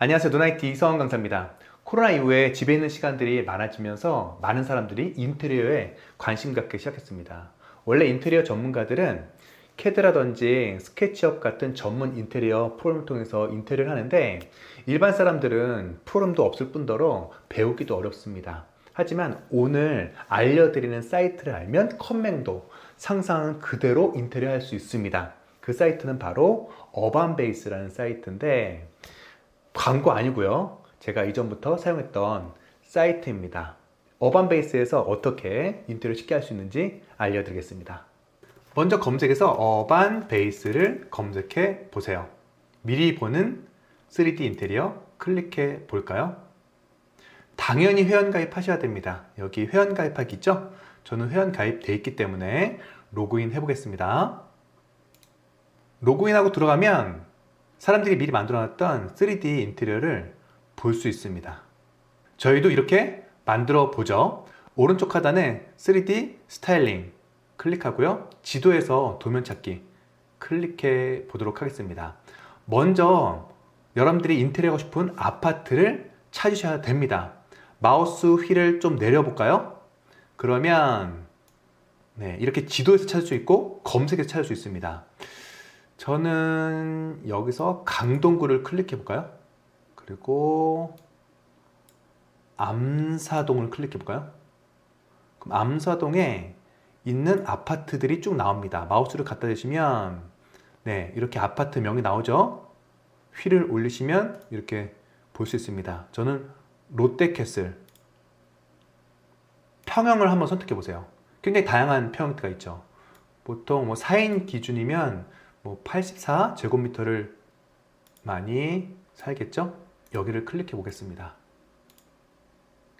안녕하세요. 노나이티 이성원 강사입니다. 코로나 이후에 집에 있는 시간들이 많아지면서 많은 사람들이 인테리어에 관심 갖기 시작했습니다. 원래 인테리어 전문가들은 캐드라든지 스케치업 같은 전문 인테리어 프로그램을 통해서 인테리어를 하는데 일반 사람들은 프로그램도 없을 뿐더러 배우기도 어렵습니다. 하지만 오늘 알려드리는 사이트를 알면 컴맹도 상상은 그대로 인테리어 할 수 있습니다. 그 사이트는 바로 어반베이스라는 사이트인데 광고 아니고요. 제가 이전부터 사용했던 사이트입니다. 어반베이스에서 어떻게 인테리어 쉽게 할 수 있는지 알려드리겠습니다. 먼저 검색해서 어반베이스를 검색해 보세요. 미리 보는 3D 인테리어 클릭해 볼까요? 당연히 회원가입 하셔야 됩니다. 여기 회원가입하기 있죠? 저는 회원가입 돼 있기 때문에 로그인 해보겠습니다. 로그인하고 들어가면 사람들이 미리 만들어놨던 3D 인테리어를 볼 수 있습니다. 저희도 이렇게 만들어 보죠. 오른쪽 하단에 3D 스타일링 클릭하고요. 지도에서 도면 찾기 클릭해 보도록 하겠습니다. 먼저 여러분들이 인테리어 하고 싶은 아파트를 찾으셔야 됩니다. 마우스 휠을 좀 내려볼까요? 그러면 네, 이렇게 지도에서 찾을 수 있고 검색에서 찾을 수 있습니다. 저는 여기서 강동구를 클릭해 볼까요? 그리고 암사동을 클릭해 볼까요? 그럼 암사동에 있는 아파트들이 쭉 나옵니다. 마우스를 갖다 대시면 네, 이렇게 아파트 명이 나오죠? 휠을 올리시면 이렇게 볼 수 있습니다. 저는 롯데캐슬 평형을 한번 선택해 보세요. 굉장히 다양한 평형대가 있죠. 보통 뭐 4인 기준이면 뭐 84 제곱미터를 많이 살겠죠? 여기를 클릭해 보겠습니다.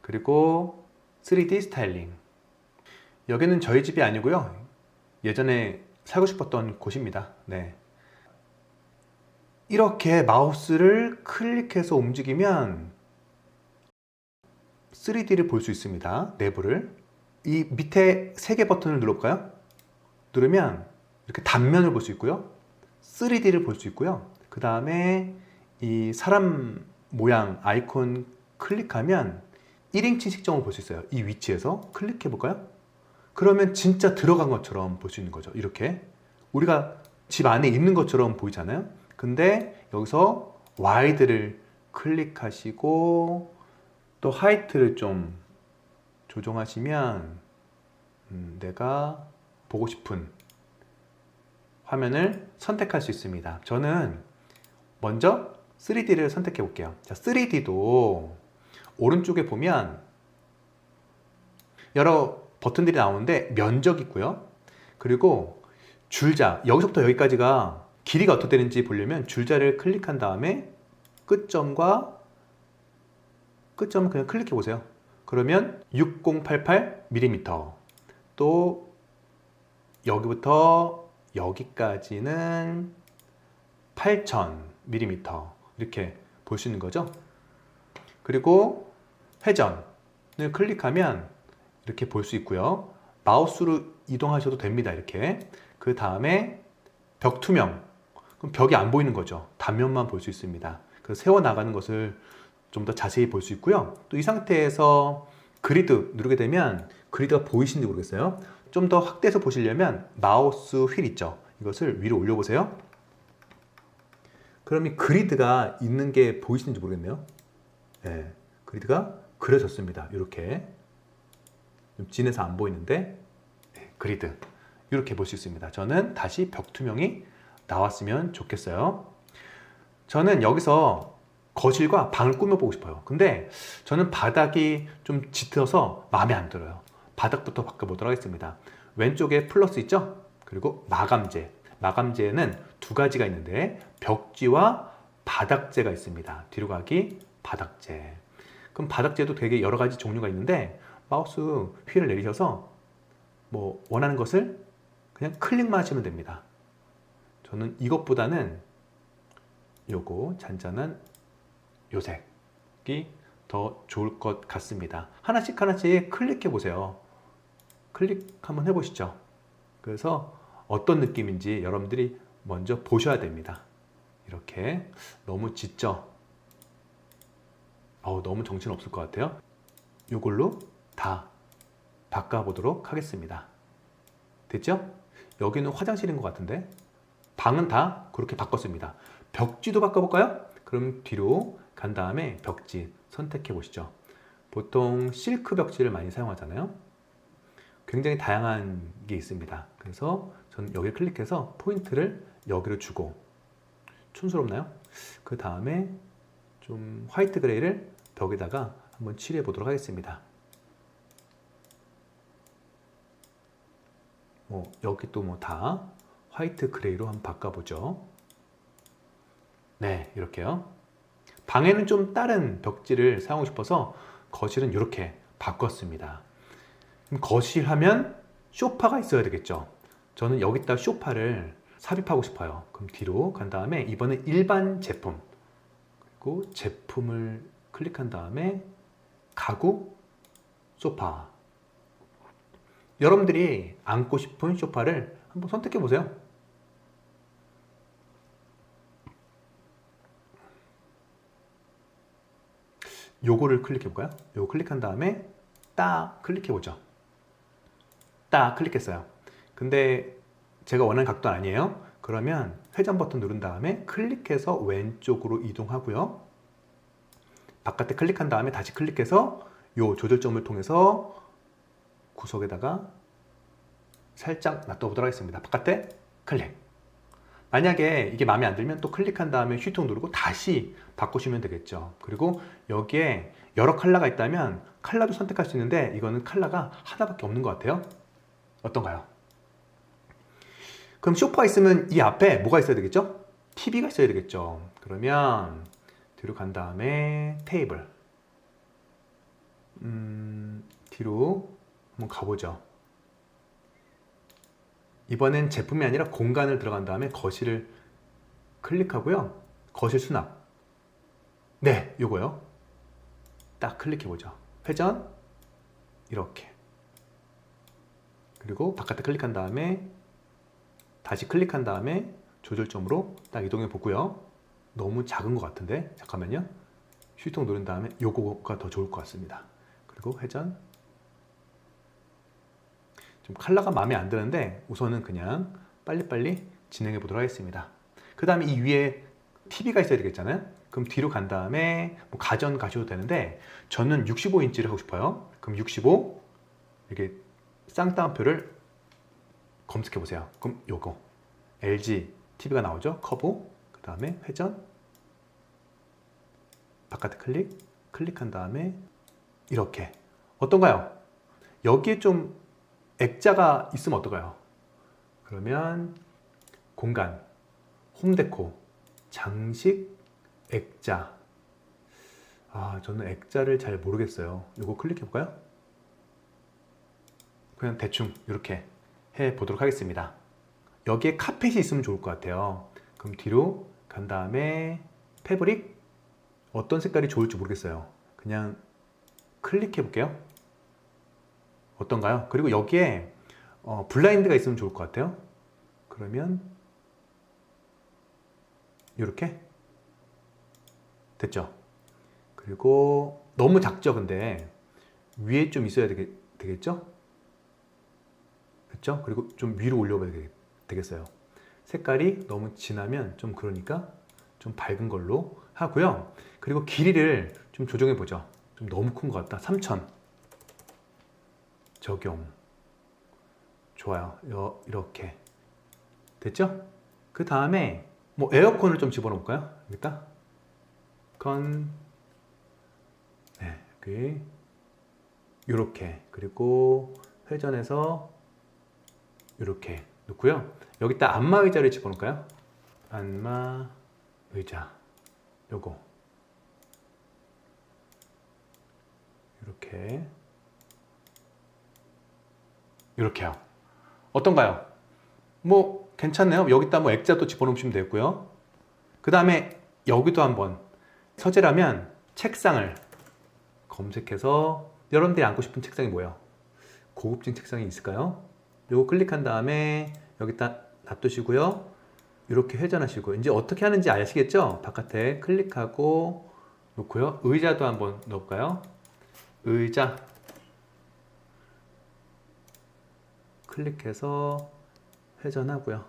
그리고 3D 스타일링. 여기는 저희 집이 아니고요. 예전에 살고 싶었던 곳입니다. 네. 이렇게 마우스를 클릭해서 움직이면 3D를 볼 수 있습니다. 내부를. 이 밑에 세 개 버튼을 눌러볼까요? 누르면 이렇게 단면을 볼 수 있고요. 3D를 볼 수 있고요. 그 다음에 이 사람 모양 아이콘 클릭하면 1인칭 식정을 볼 수 있어요. 이 위치에서 클릭해 볼까요? 그러면 진짜 들어간 것처럼 볼 수 있는 거죠. 이렇게. 우리가 집 안에 있는 것처럼 보이잖아요. 근데 여기서 와이드를 클릭하시고 또 하이트를 좀 조정하시면 음, 내가 보고 싶은 화면을 선택할 수 있습니다. 저는 먼저 3D를 선택해 볼게요. 자, 3D도 오른쪽에 보면 여러 버튼들이 나오는데 면적 있고요. 그리고 줄자, 여기서부터 여기까지가 길이가 어떻게 되는지 보려면 줄자를 클릭한 다음에 끝점과 끝점을 그냥 클릭해 보세요. 그러면 6088mm 또 여기부터 여기까지는 8000mm 이렇게 볼 수 있는 거죠. 그리고 회전을 클릭하면 이렇게 볼 수 있고요. 마우스로 이동하셔도 됩니다. 이렇게. 그 다음에 벽 투명. 그럼 벽이 안 보이는 거죠. 단면만 볼 수 있습니다. 그 세워 나가는 것을 좀 더 자세히 볼 수 있고요. 또 이 상태에서 그리드 누르게 되면 그리드가 보이시는지 모르겠어요. 좀 더 확대해서 보시려면 마우스 휠 있죠. 이것을 위로 올려보세요. 그럼 이 그리드가 있는 게 보이시는지 모르겠네요. 네, 그리드가 그려졌습니다. 이렇게 좀 진해서 안 보이는데 네, 그리드 이렇게 볼 수 있습니다. 저는 다시 벽 투명이 나왔으면 좋겠어요. 저는 여기서 거실과 방을 꾸며보고 싶어요. 근데 저는 바닥이 좀 짙어서 마음에 안 들어요. 바닥부터 바꿔보도록 하겠습니다. 왼쪽에 플러스 있죠? 그리고 마감재. 마감재는 두 가지가 있는데 벽지와 바닥재가 있습니다. 뒤로 가기 바닥재. 그럼 바닥재도 되게 여러 가지 종류가 있는데 마우스 휠을 내리셔서 뭐 원하는 것을 그냥 클릭만 하시면 됩니다. 저는 이것보다는 요거 잔잔한 요색이 더 좋을 것 같습니다. 하나씩 하나씩 클릭해 보세요. 클릭 한번 해보시죠. 그래서 어떤 느낌인지 여러분들이 먼저 보셔야 됩니다. 이렇게 너무 짙죠? 어우, 너무 정신 없을 것 같아요. 이걸로 다 바꿔보도록 하겠습니다. 됐죠? 여기는 화장실인 것 같은데 방은 다 그렇게 바꿨습니다. 벽지도 바꿔볼까요? 그럼 뒤로 간 다음에 벽지 선택해 보시죠. 보통 실크 벽지를 많이 사용하잖아요. 굉장히 다양한 게 있습니다. 그래서 저는 여기 클릭해서 포인트를 여기로 주고 촌스럽나요? 그 다음에 좀 화이트 그레이를 벽에다가 한번 칠해 보도록 하겠습니다. 뭐 여기 또 뭐 다 화이트 그레이로 한번 바꿔보죠. 네, 이렇게요. 방에는 좀 다른 벽지를 사용하고 싶어서 거실은 이렇게 바꿨습니다. 거실 하면 쇼파가 있어야 되겠죠. 저는 여기다 쇼파를 삽입하고 싶어요. 그럼 뒤로 간 다음에 이번엔 일반 제품 그리고 제품을 클릭한 다음에 가구 소파 여러분들이 앉고 싶은 소파를 한번 선택해 보세요. 요거를 클릭해 볼까요? 요거 클릭한 다음에 딱 클릭해 보죠. 딱 클릭했어요. 근데 제가 원하는 각도 아니에요. 그러면 회전 버튼 누른 다음에 클릭해서 왼쪽으로 이동하고요. 바깥에 클릭한 다음에 다시 클릭해서 요 조절점을 통해서 구석에다가 살짝 놔둬보도록 하겠습니다. 바깥에 클릭. 만약에 이게 마음에 안 들면 또 클릭한 다음에 휴통 누르고 다시 바꾸시면 되겠죠. 그리고 여기에 여러 컬러가 있다면 컬러도 선택할 수 있는데 이거는 컬러가 하나밖에 없는 것 같아요. 어떤가요? 그럼 소파 있으면 이 앞에 뭐가 있어야 되겠죠? TV가 있어야 되겠죠. 그러면 뒤로 간 다음에 테이블. 음, 뒤로 한번 가보죠. 이번엔 제품이 아니라 공간을 들어간 다음에 거실을 클릭하고요. 거실 수납. 네, 요거요. 딱 클릭해 보죠. 회전. 이렇게. 그리고 바깥에 클릭한 다음에 다시 클릭한 다음에 조절점으로 딱 이동해 보고요. 너무 작은 것 같은데 잠깐만요. 휴통 누른 다음에 요거가 더 좋을 것 같습니다. 그리고 회전. 좀 컬러가 마음에 안 드는데 우선은 그냥 빨리빨리 진행해 보도록 하겠습니다. 그 다음에 이 위에 TV가 있어야 되겠잖아요. 그럼 뒤로 간 다음에 뭐 가전 가셔도 되는데 저는 65인치를 하고 싶어요. 그럼 65 이렇게 쌍따옴표를 검색해 보세요. 그럼 요거 LG TV가 나오죠. 커브 그 다음에 회전 바깥에 클릭 클릭한 다음에 이렇게 어떤가요? 여기에 좀 액자가 있으면 어떨까요? 그러면 공간 홈데코 장식 액자 아 저는 액자를 잘 모르겠어요. 이거 클릭해 볼까요? 그냥 대충 이렇게 해 보도록 하겠습니다. 여기에 카펫이 있으면 좋을 것 같아요. 그럼 뒤로 간 다음에 패브릭 어떤 색깔이 좋을지 모르겠어요. 그냥 클릭해 볼게요. 어떤가요? 그리고 여기에 어, 블라인드가 있으면 좋을 것 같아요. 그러면 이렇게 됐죠. 그리고 너무 작죠, 근데 위에 좀 있어야 되겠, 되겠죠? 그렇죠? 그리고 좀 위로 올려봐야 되겠어요. 색깔이 너무 진하면 좀 그러니까 좀 밝은 걸로 하고요. 그리고 길이를 좀 조정해 보죠. 좀 너무 큰 것 같다. 3000 적용. 좋아요. 여, 이렇게 됐죠? 그 다음에 뭐 에어컨을 좀 집어넣을까요? 여기다. 건 네, 이렇게 그리고 회전해서 이렇게 놓고요. 여기다 안마 의자를 집어넣을까요? 안마 의자 요거 이렇게 이렇게요. 어떤가요? 뭐 괜찮네요. 여기다 뭐 액자도 집어넣으시면 되고요. 그 다음에 여기도 한번 서재라면 책상을 검색해서 여러분들이 앉고 싶은 책상이 뭐예요? 고급진 책상이 있을까요? 요거 클릭한 다음에 여기다 놔두시고요. 이렇게 회전하시고 이제 어떻게 하는지 아시겠죠? 바깥에 클릭하고 놓고요. 의자도 한번 넣을까요? 의자 클릭해서 회전하고요.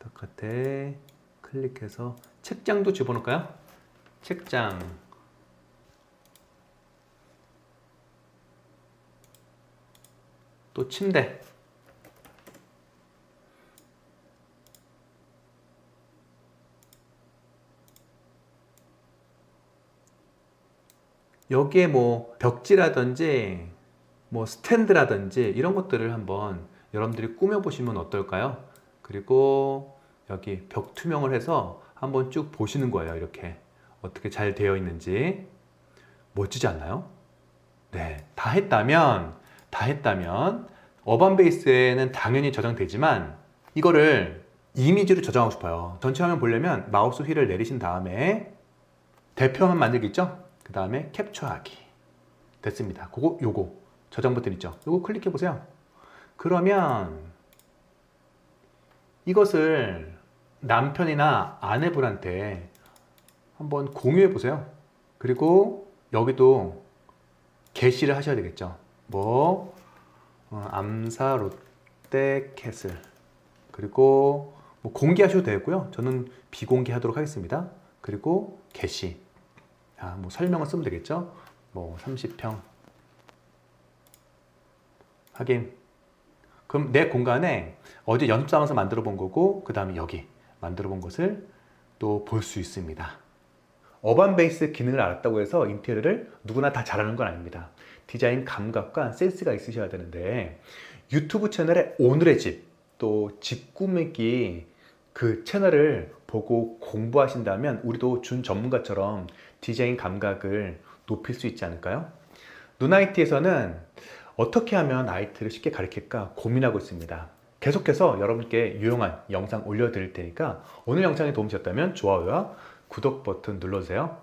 바깥에 클릭해서 책장도 집어넣을까요? 책장 또 침대 여기에 뭐 벽지라든지 뭐 스탠드라든지 이런 것들을 한번 여러분들이 꾸며보시면 어떨까요? 그리고 여기 벽 투명을 해서 한번 쭉 보시는 거예요. 이렇게 어떻게 잘 되어 있는지 멋지지 않나요? 네, 다 했다면 다 했다면 어반 베이스에는 당연히 저장되지만 이거를 이미지로 저장하고 싶어요. 전체 화면 보려면 마우스 휠을 내리신 다음에 대표만 만들기 있죠? 그 다음에 캡처하기 됐습니다. 그거 요거 저장 버튼 있죠? 요거 클릭해 보세요. 그러면 이것을 남편이나 아내분한테 한번 공유해 보세요. 그리고 여기도 게시를 하셔야 되겠죠. 뭐 어, 암사 롯데 캐슬 그리고 뭐 공개하셔도 되고요. 저는 비공개하도록 하겠습니다. 그리고 게시 아, 뭐 설명을 쓰면 되겠죠. 뭐 30평 확인. 그럼 내 공간에 어제 연습 삼아서 만들어 본 거고 그 다음에 여기 만들어 본 것을 또 볼 수 있습니다. 어반 베이스 기능을 알았다고 해서 인테리어를 누구나 다 잘하는 건 아닙니다. 디자인 감각과 센스가 있으셔야 되는데 유튜브 채널에 오늘의 집, 또 집 꾸미기 그 채널을 보고 공부하신다면 우리도 준 전문가처럼 디자인 감각을 높일 수 있지 않을까요? 누나이티에서는 어떻게 하면 아이티를 쉽게 가르칠까 고민하고 있습니다. 계속해서 여러분께 유용한 영상 올려드릴 테니까 오늘 영상이 도움이 되셨다면 좋아요와 구독 버튼 눌러주세요.